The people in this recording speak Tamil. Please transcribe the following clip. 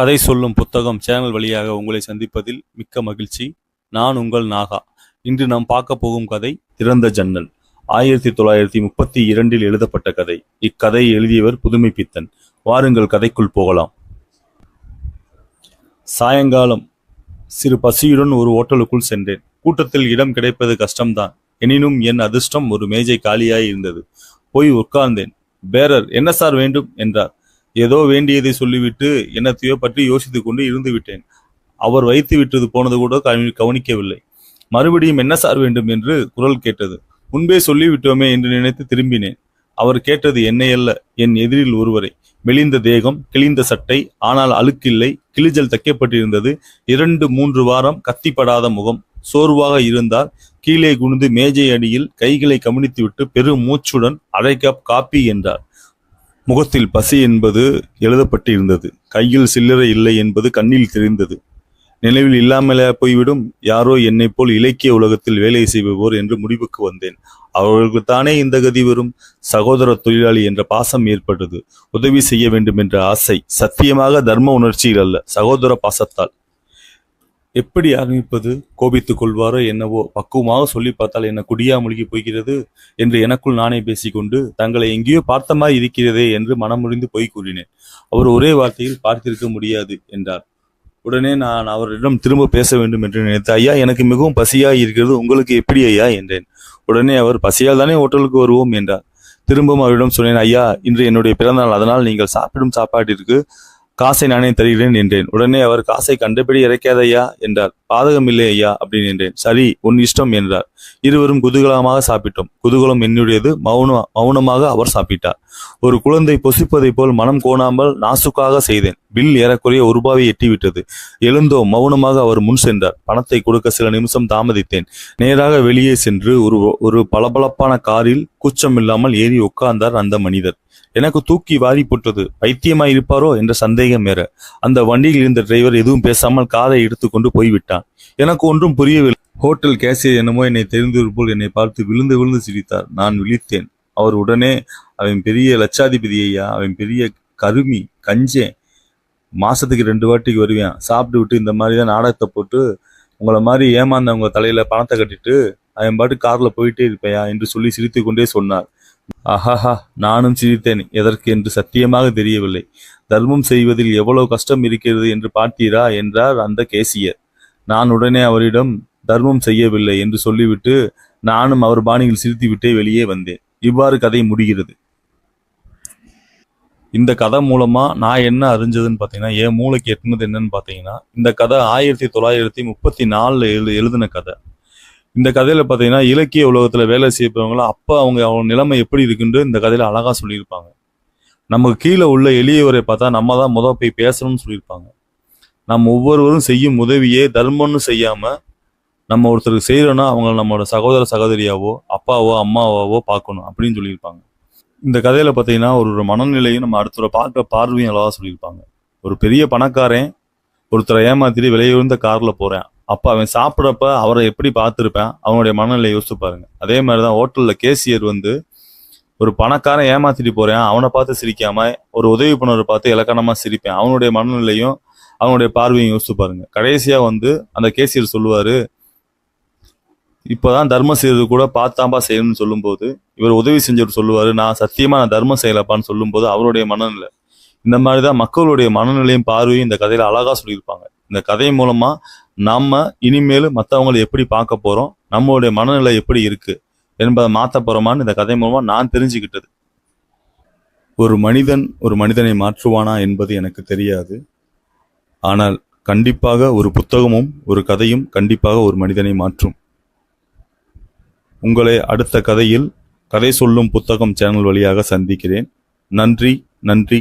கதை சொல்லும் புத்தகம் சேனல் வழியாக உங்களை சந்திப்பதில் மிக்க மகிழ்ச்சி. நான் உங்கள் நாகா. இன்று நாம் பார்க்க போகும் கதை திறந்த ஜன்னல். ஆயிரத்தி தொள்ளாயிரத்தி முப்பத்தி இரண்டில் எழுதப்பட்ட கதை. இக்கதை எழுதியவர் புதுமை பித்தன் வாருங்கள் கதைக்குள் போகலாம். சாயங்காலம். சிறு பசியுடன் ஒரு ஓட்டலுக்குள் சென்றேன். கூட்டத்தில் இடம் கிடைப்பது கஷ்டம்தான். எனினும் என் அதிர்ஷ்டம் ஒரு மேஜை காலியாய் இருந்தது. போய் உட்கார்ந்தேன். பேரர் என்ன சார் வேண்டும்? என்றார். ஏதோ வேண்டியதை சொல்லிவிட்டு என்னத்தையோ பற்றி யோசித்துக் கொண்டு இருந்து விட்டேன். அவர் வைத்து விட்டது போனது கூட கவனி- கவனிக்கவில்லை. மறுபடியும் என்ன சார் வேண்டும் என்று குரல் கேட்டது. முன்பே சொல்லிவிட்டோமே என்று நினைத்து திரும்பினேன். அவர் கேட்டது என்னை அல்ல என் எதிரில் ஒருவரை. மெலிந்த தேகம் கிழிந்த சட்டை ஆனால் அழுக்கில்லை கிழிஜல் தைக்கப்பட்டிருந்தது. இரண்டு மூன்று வாரம் கத்திப்படாத முகம். சோர்வாக இருந்தார் கீழே குனிந்து மேஜை அடியில் கைகளை கவனித்துவிட்டு பெரும் மூச்சுடன் அரை கப் காப்பி என்றார். முகத்தில் பசி என்பது எழுதப்பட்டிருந்தது. கையில் சில்லறை இல்லை என்பது கண்ணில் தெரிந்தது. நினைவில் இல்லாமலே போய்விடும். யாரோ என்னை போல் இலக்கிய உலகத்தில் வேலை செய்பவர் என்று முடிவுக்கு வந்தேன். அவர்களுக்கு தானே இந்த கதி வரும்? சகோதர தொழிலாளி என்ற பாசம் ஏற்பட்டது. உதவி செய்ய வேண்டும் என்ற ஆசை சத்தியமாக தர்ம உணர்ச்சியில் அல்ல. சகோதர பாசத்தால். எப்படி ஆரம்பிப்பது கோபித்துக் கொள்வாரோ என்னவோ பக்குவமாக சொல்லி பார்த்தால் என்ன குடியா முழுகி போய்கிறது என்று எனக்குள் நானே பேசிக்கொண்டு தங்களை எங்கேயோ பார்த்த மாதிரி இருக்கிறதே என்று மனமுறிந்து பொய் கூறினேன். அவர் ஒரே வார்த்தையில் பார்த்திருக்க முடியாது என்றார். உடனே நான் அவரிடம் திரும்ப பேச வேண்டும் என்று நினைத்து ஐயா எனக்கு மிகவும் பசியாக இருக்கிறது உங்களுக்கு எப்படி ஐயா? என்றேன். உடனே அவர் பசியால் தானே ஹோட்டலுக்கு வருவோம் என்றார். திரும்பவும் அவரிடம் சொன்னேன் ஐயா இன்று என்னுடைய பிறந்தநாள் அதனால் நீங்கள் சாப்பிடும் சாப்பாட்டிற்கு காசை நானே தருகிறேன் என்றேன். உடனே அவர் காசை கண்டபடி இறைக்காதையா என்றார். பாதகம் இல்லை ஐயா அப்படின்னு என்றேன். சரி உன் இஷ்டம் என்றார். இருவரும் குதூகலமாக சாப்பிட்டோம். குதூகலம் என்னுடையது மௌன மௌனமாக அவர் சாப்பிட்டார். ஒரு குழந்தை பொசிப்பதைப் போல் மனம் கோணாமல் நாசுக்காக செய்தேன். பில் ஏறக்குறைய ஒரு ரூபாவை எட்டிவிட்டது. எழுந்தோ மௌனமாக அவர் முன் சென்றார். பணத்தை கொடுக்க சில நிமிஷம் தாமதித்தேன். நேராக வெளியே சென்று ஒரு ஒரு பளபளப்பான காரில் கூச்சம் இல்லாமல் ஏறி உட்கார்ந்தார் அந்த மனிதர். எனக்கு தூக்கி வாரி போட்டது பைத்தியமாய் இருப்பாரோ என்ற சந்தேகம் வேற. அந்த வண்டியில் இருந்த டிரைவர் எதுவும் பேசாமல் காரை எடுத்துக்கொண்டு போய்விட்டான். எனக்கு ஒன்றும் புரியவில்லை. ஹோட்டல் கேசியர் என்னமோ என்னை தெரிந்தது போல் என்னை பார்த்து விழுந்து விழுந்து சிரித்தார். நான் விழித்தேன். அவர் உடனே அவன் பெரிய லட்சாதிபதி ஐயா அவன் பெரிய கருமி கஞ்சேன் மாசத்துக்கு ரெண்டு வாட்டிக்கு வருவேன். சாப்பிட்டு விட்டு இந்த மாதிரி தான் நாடகத்தை போட்டு உங்களை மாதிரி ஏமாந்தவங்க தலையில பணத்தை கட்டிட்டு அவன் பாட்டு கார்ல போயிட்டே இருப்பையா? என்று சொல்லி சிரித்துக் கொண்டே சொன்னார். அஹஹா நானும் சிரித்தேன். எதற்கு என்று சத்தியமாக தெரியவில்லை. தர்மம் செய்வதில் எவ்வளவு கஷ்டம் இருக்கிறது என்று பார்த்தீரா? என்றார் அந்த கேசியர். நான் உடனே அவரிடம் தர்மம் செய்யவில்லை என்று சொல்லிவிட்டு நானும் அவர் பாணியில் சிரித்துவிட்டே வெளியே வந்தேன். இவ்வாறு கதை முடிகிறது. இந்த கதை மூலமா நான் என்ன அறிஞ்சதுன்னு பார்த்தீங்கன்னா என் மூளைக்கு எட்டினது என்னன்னு பார்த்தீங்கன்னா இந்த கதை ஆயிரத்தி தொள்ளாயிரத்தி முப்பத்தி நாலில் எழு எழுதின கதை. இந்த கதையில பார்த்தீங்கன்னா இலக்கிய உலகத்தில் வேலை செய்யறவங்களாம் அப்போ அவங்க அவங்க நிலைமை எப்படி இருக்குன்னு இந்த கதையில அழகா சொல்லியிருப்பாங்க. நமக்கு கீழே உள்ள எளியவரை பார்த்தா நம்ம தான் முத போய் பேசணும்னு சொல்லியிருப்பாங்க. நம்ம ஒவ்வொருவரும் செய்யும் உதவியே தர்மம்னு செய்யாம நம்ம ஒருத்தருக்கு செய்யறோம்னா அவங்க நம்மளோட சகோதர சகோதரியாவோ அப்பாவோ அம்மாவாவோ பார்க்கணும் அப்படின்னு சொல்லியிருப்பாங்க. இந்த கதையில பார்த்தீங்கன்னா ஒரு ஒரு மனநிலையும் நம்ம அடுத்த பார்க்க பார்வையும் அழகா சொல்லியிருப்பாங்க. ஒரு பெரிய பணக்காரன் ஒருத்தரை ஏமாத்திட்டு விலையுயர்ந்த கார்ல போறேன். அப்போ அவன் சாப்பிட்றப்ப அவரை எப்படி பார்த்துருப்பேன்? அவனுடைய மனநிலையை யோசிச்சு பாருங்க. அதே மாதிரிதான் ஹோட்டலில் கேசியர் வந்து ஒரு பணக்காரன் ஏமாத்திட்டு போறேன். அவனை பார்த்து சிரிக்காம ஒரு உதவி பண்ணவரை பார்த்து இலக்கணமாக சிரிப்பேன். அவனுடைய மனநிலையும் அவனுடைய பார்வையும் யோசிச்சு பாருங்க. கடைசியா வந்து அந்த கேசியர் சொல்லுவாரு இப்போதான் தர்மம் செய்யறது கூட பார்த்தாம்பா செய்யணும்னு சொல்லும்போது இவர் உதவி செஞ்சவர் சொல்லுவாரு நான் சத்தியமா நான் தர்மம் செய்யலப்பான்னு சொல்லும்போது அவருடைய மனநிலை. இந்த மாதிரி தான் மக்களுடைய மனநிலையும் பார்வையும் இந்த கதையில அழகா சொல்லியிருப்பாங்க. இந்த கதை மூலமா நம்ம இனிமேல் மற்றவங்களை எப்படி பார்க்க போறோம் நம்மளுடைய மனநிலை எப்படி இருக்கு என்பதை மாற்ற போறோமான்னு இந்த கதை மூலமா நான் தெரிஞ்சுக்கிட்டது. ஒரு மனிதன் ஒரு மனிதனை மாற்றுவானா என்பது எனக்கு தெரியாது. ஆனால் கண்டிப்பாக ஒரு புத்தகமும் ஒரு கதையும் கண்டிப்பாக ஒரு மனிதனை மாற்றும். உங்களை அடுத்த கதையில் கதை சொல்லும் புத்தகம் சேனல் வழியாக சந்திக்கிறேன். நன்றி நன்றி.